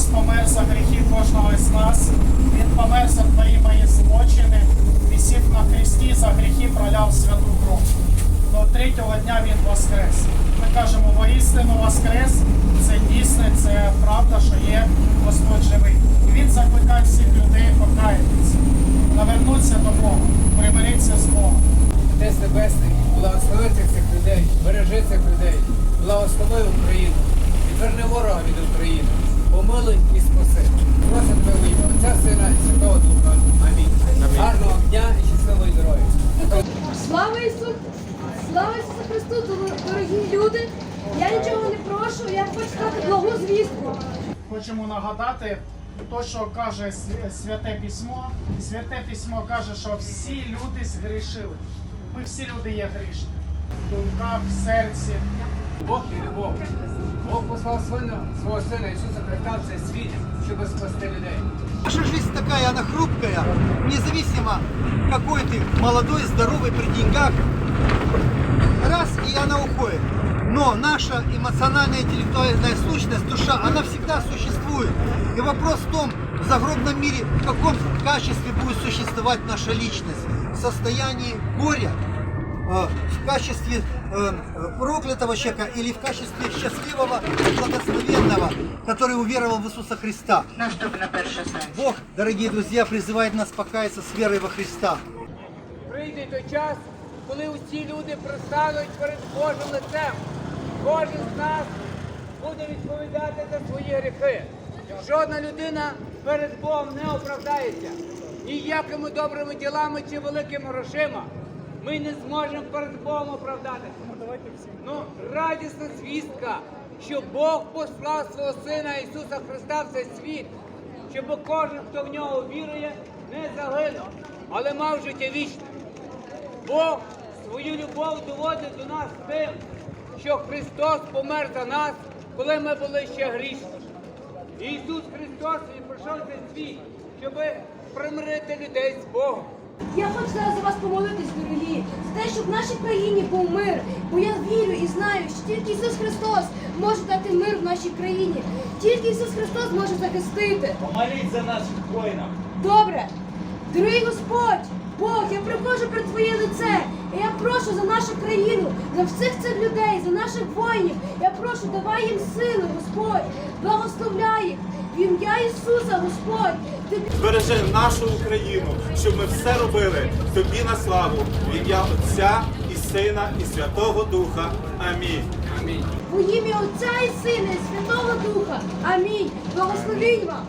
Христос помер за гріхи кожного з нас, Він помер за твої мої злочини, висів на Христі, за гріхи проляв святу кров. До третього дня Він воскрес. Ми кажемо, воістину воскрес, це дійсне, це правда, що є Господь живий. І Він закликає всіх людей покаятися, навернутися до Бога, примиритися з Богом. Отець Небесний, благословити цих людей, бережи цих людей, благослови Україну, і відверни ворога від України помилуй і спаси. Просимо Тебе в ім'я Отця, Сина і Святого Духа. Амінь. Гарного дня і щасливої дороги. Слава Ісусу! Слава Ісусу Христу, дорогі люди! Я нічого не прошу, я хочу сказати благу звістку. Хочемо нагадати те, що каже Святе Письмо. Святе Письмо каже, що всі люди згрішили. Ми всі люди є грішні. В думках, в серці. Бог і любов. Бог послав сина, свого сина Ісуса Христа в цей світ, щоб спасти людей. Наша жизнь такая, она хрупкая, независимо какой ты, молодой, здоровый, при деньгах. Раз, и она уходит. Но наша эмоциональная, интеллектуальная сущность, душа, она всегда существует. И вопрос в том, в загробном мире, в каком качестве будет существовать наша личность. В состоянии горя, э, в качестве э, проклятого человека или в качестве счастливого, благословенного, который уверовал в Иисуса Христа. Наступна перша станція. Бог, дорогие друзья, призывает нас покаяться с верой во Христа. Прийде той час, коли усі люди пристануть перед Божим лицем. Кожен з нас буде відповідати за свої гріхи. Жодна людина перед Богом не оправдається. Ніякими добрими ділами чи великими грошима ми не зможемо перед Богом оправдатися. Ну, радісна звістка, що Бог послав свого Сина Ісуса Христа в цей світ, щоб кожен, хто в нього вірує, не загинув, але мав життя вічне. Бог свою любов доводить до нас тим, що Христос помер за нас, коли ми були ще грішні. І Ісус Христос Він прийшов в цей світ, щоб примирити людей з Богом. Я хочу зараз за вас помолитись, дорогі, за те, щоб в нашій країні був мир. Бо я вірю і знаю, що тільки Ісус Христос може дати мир в нашій країні. Тільки Ісус Христос може захистити. Помоліть за наших воїнів. Добре, дорогий Господь, Бог, я приходжу перед Твоє лице. І я прошу за нашу країну, за всіх цих людей, за наших воїнів. Я прошу, давай їм сили, Господь, благословляй їх. В ім'я Ісуса, Господь, ти Збережи нашу Україну, щоб ми все робили тобі на славу в ім'я Отця і Сина і Святого Духа. Амінь. Амінь. У ім'я Отця і Сина і Святого Духа. Амінь. Благословіть вам.